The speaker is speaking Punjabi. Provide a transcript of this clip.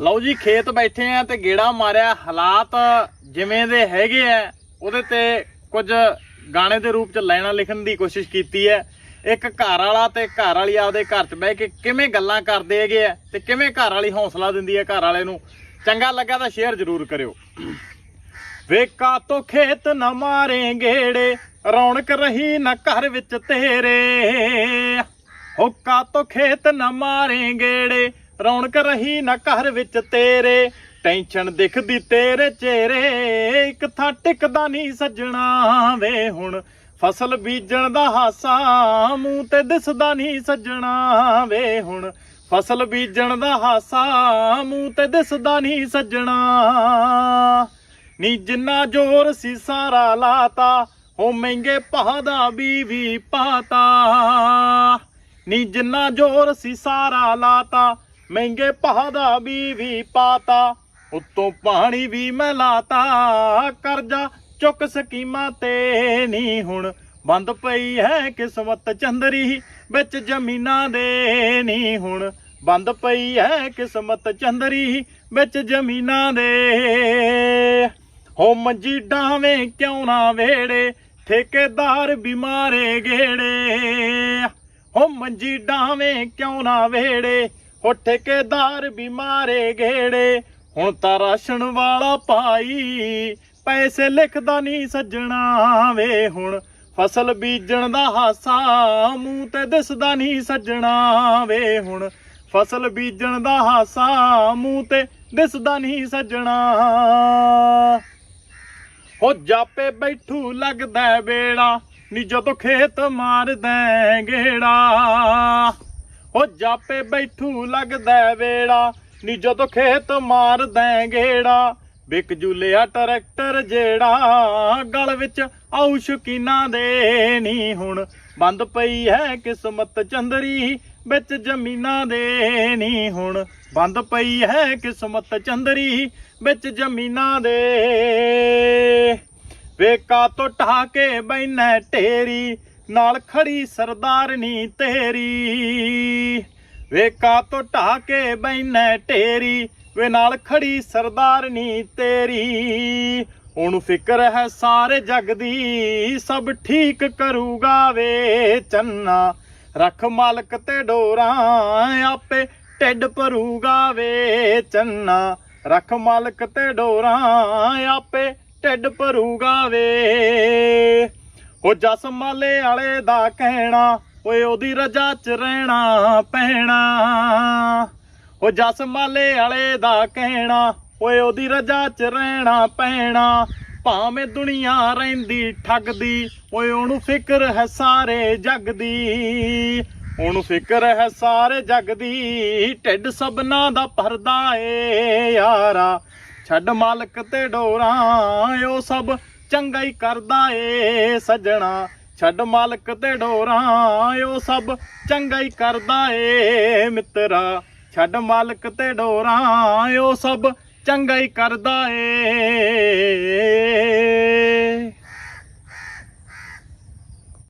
ਲਓ ਜੀ, ਖੇਤ ਬੈਠੇ ਆ ਤੇ ਗੇੜਾ ਮਾਰਿਆ। ਹਾਲਾਤ ਜਿਵੇਂ ਦੇ ਹੈਗੇ ਆ, ਉਹਦੇ ਤੇ ਕੁਝ ਗਾਣੇ ਦੇ ਰੂਪ ਚ ਲੈਣਾ ਲਿਖਣ ਦੀ ਕੋਸ਼ਿਸ਼ ਕੀਤੀ ਹੈ। ਇੱਕ ਘਰ ਵਾਲਾ ਤੇ ਘਰ ਵਾਲੀ ਆਪਦੇ ਘਰ ਚ ਬਹਿ ਕੇ ਕਿਵੇਂ ਗੱਲਾਂ ਕਰਦੇ ਹੈਗੇ ਆ ਤੇ ਕਿਵੇਂ ਘਰ ਵਾਲੀ ਹੌਸਲਾ ਦਿੰਦੀ ਹੈ ਘਰ ਵਾਲੇ ਨੂੰ, ਚੰਗਾ ਲੱਗਾ ਤਾਂ ਸ਼ੇਅਰ ਜ਼ਰੂਰ ਕਰਿਓ। ਵੇਕਾ ਤੋਂ ਖੇਤ ਨਾ ਮਾਰੇ ਗੇੜੇ, ਰੌਣਕ ਰਹੀ ਨਾ ਘਰ ਵਿੱਚ ਤੇਰੇ। ਹੁੱਕਾ ਤੋਂ ਖੇਤ ਨਾ ਮਾਰੇ ਗੇੜੇ ਰੌਣਕ ਰਹੀ ਨਾ ਘਰ ਵਿੱਚ ਤੇਰੇ, ਟੈਨਸ਼ਨ ਦਿਖਦੀ ਤੇਰੇ ਚਿਹਰੇ। ਇੱਕ ਥਾਂ ਟਿਕਦਾ ਨਹੀਂ ਸੱਜਣਾ ਵੇ ਹੁਣ, ਫਸਲ ਬੀਜਣ ਦਾ ਹਾਸਾ ਮੂੰਹ ਤੇ ਦਿਸਦਾ ਨਹੀਂ ਸੱਜਣਾ ਵੇ ਹੁਣ, ਫਸਲ ਬੀਜਣ ਦਾ ਹਾਸਾ ਮੂੰਹ ਤੇ ਦਿਸਦਾ ਨਹੀਂ ਸੱਜਣਾ। ਨੀ ਜਿੰਨਾ ਜ਼ੋਰ ਸੀ ਸਾਰਾ ਲਾਤਾ, ਹੋ ਮਹਿੰਗੇ ਭਾਅ ਦਾ ਬੀਵੀ ਪਾਤਾ। ਨੀ ਜਿੰਨਾ ਜ਼ੋਰ ਸੀ ਸਾਰਾ ਲਾਤਾ ਮਹਿੰਗੇ ਭਾਅ ਦਾ ਬੀਵੀ ਪਾਤਾ, ਉੱਤੋਂ ਪਾਣੀ ਵੀ ਮੈਂ ਲਾਤਾ। ਕਰਜ਼ਾ ਚੁੱਕ ਸਕੀਮਾਂ ਤੇ ਨੀ ਹੁਣ, ਬੰਦ ਪਈ ਹੈ ਕਿਸਮਤ ਚੰਦਰੀ, ਵਿੱਚ ਜ਼ਮੀਨਾਂ ਦੇ ਨੀ ਹੁਣ। ਬੰਦ ਪਈ ਹੈ ਕਿਸਮਤ ਚੰਦਰੀ, ਵਿੱਚ ਜ਼ਮੀਨਾਂ ਦੇ। ਹੋ ਮੰਜੀ ਡਾਵੇਂ ਕਿਉਂ ਨਾ ਵੇੜੇ, ਠੇਕੇਦਾਰ ਬਿਮਾਰੇ ਗੇੜੇ। ਹੋ ਮੰਜੀ ਡਾਵੇਂ ਕਿਉਂ ਨਾ ਵੇੜੇ ਹੋ ਠੇਕੇਦਾਰ ਵੀ ਮਾਰੇ ਗੇੜੇ। ਹੁਣ ਤਾਂ ਰਾਸ਼ਨ ਵਾਲਾ ਪਾਈ ਪੈਸੇ ਲਿਖਦਾ ਨਹੀਂ ਸੱਜਣਾ ਵੇ। ਹੁਣ ਫਸਲ ਬੀਜਣ ਦਾ ਹਾਸਾ ਮੂੰਹ ਤੇ ਦਿਸਦਾ ਨਹੀਂ ਸੱਜਣਾ ਵੇ। ਹੁਣ ਫਸਲ ਬੀਜਣ ਦਾ ਹਾਸਾ ਮੂੰਹ ਤੇ ਦਿਸਦਾ ਨਹੀਂ ਸੱਜਣਾ। ਹੋ ਜਾਪੇ ਬੈਠੂ ਲੱਗਦਾ ਹੈ ਬੇੜਾ ਨੀ ਜਦੋਂ ਖੇਤ ਮਾਰਦਾ ਹੈ ਗੇੜਾ। ਹੋ ਜਾਪੇ ਬੈਠੂ ਲੱਗਦਾ ਵੇੜਾ, ਨੀ ਜਦੋਂ ਖੇਤ ਮਾਰਦਾ ਹੈ ਗੇੜਾ ਬਿਕ ਜੁਲਿਆ ਟਰੈਕਟਰ ਜਿਹੜਾ, ਗਲ ਵਿੱਚ ਆਉ ਸ਼ਕੀਨਾ ਦੇ ਨੀ ਹੁਣ। ਬੰਦ ਪਈ ਹੈ ਕਿਸਮਤ ਚੰਦਰੀ, ਵਿੱਚ ਜ਼ਮੀਨਾਂ ਦੇ ਨੀ ਹੁਣ। ਬੰਦ ਪਈ ਹੈ ਕਿਸਮਤ ਚੰਦਰੀ, ਵਿੱਚ ਜ਼ਮੀਨਾਂ ਦੇ। ਵੇਕਾ ਤੋਂ ਢਾ ਕੇ ਬੈਨੈ ਢੇਰੀ ਨਾਲ ਖੜੀ ਸਰਦਾਰਨੀ ਤੇਰੀ। ਵੇਕਾ ਤੋਂ ਢਾ ਕੇ ਬੈਨੈ ਢੇਰੀ ਵੇ ਨਾਲ ਖੜੀ ਸਰਦਾਰਨੀ ਤੇਰੀ। ਹੁਣ ਫਿਕਰ ਹੈ ਸਾਰੇ ਜਗ ਦੀ, ਸਭ ਠੀਕ ਕਰੂਗਾ ਵੇ ਚੰਨਾ। ਰੱਖ ਮਾਲਕ ਤੇ ਡੋਰਾਂ, ਆਪੇ ਢਿੱਡ ਭਰੂਗਾ ਵੇ ਚੰਨਾ। ਰੱਖ ਮਾਲਕ ਤੇ ਡੋਰਾਂ, ਆਪੇ ਢਿੱਡ ਭਰੂਗਾ ਵੇ ਉਹ ਜਸ ਮਾਲੇ ਵਾਲੇ ਦਾ ਕਹਿਣਾ, ਓਏ ਉਹਦੀ ਰਜਾ ਚ ਰਹਿਣਾ ਪੈਣਾ। ਉਹ ਜਸ ਮਾਲੇ ਵਾਲੇ ਦਾ ਕਹਿਣਾ, ਓਏ ਉਹਦੀ ਰਜਾ ਚ ਰਹਿਣਾ ਪੈਣਾ। ਭਾਵੇਂ ਦੁਨੀਆ ਰਹਿੰਦੀ ਠੱਗਦੀ, ਓਏ ਉਹਨੂੰ ਫਿਕਰ ਹੈ ਸਾਰੇ ਜਗ ਦੀ ਉਹਨੂੰ ਫਿਕਰ ਹੈ ਸਾਰੇ ਜਗ ਦੀ ਢਿੱਡ ਸਭਨਾ ਦਾ ਭਰਦਾ ਏ ਯਾਰਾ। ਛੱਡ ਮਾਲਕ ਤੇ ਡੋਰਾਂ, ਓ ਸਭ ਚੰਗਾ ਹੀ ਕਰਦਾ ਏ ਸੱਜਣਾ। ਛੱਡ ਮਾਲਕ ਤੇ ਡੋਰਾਂ ਉਹ ਸਭ ਚੰਗਾ ਹੀ ਕਰਦਾ ਏ ਮਿੱਤਰਾ। ਛੱਡ ਮਾਲਕ ਤੇ ਡੋਰਾਂ ਉਹ ਸਭ ਚੰਗਾ ਹੀ ਕਰਦਾ ਏ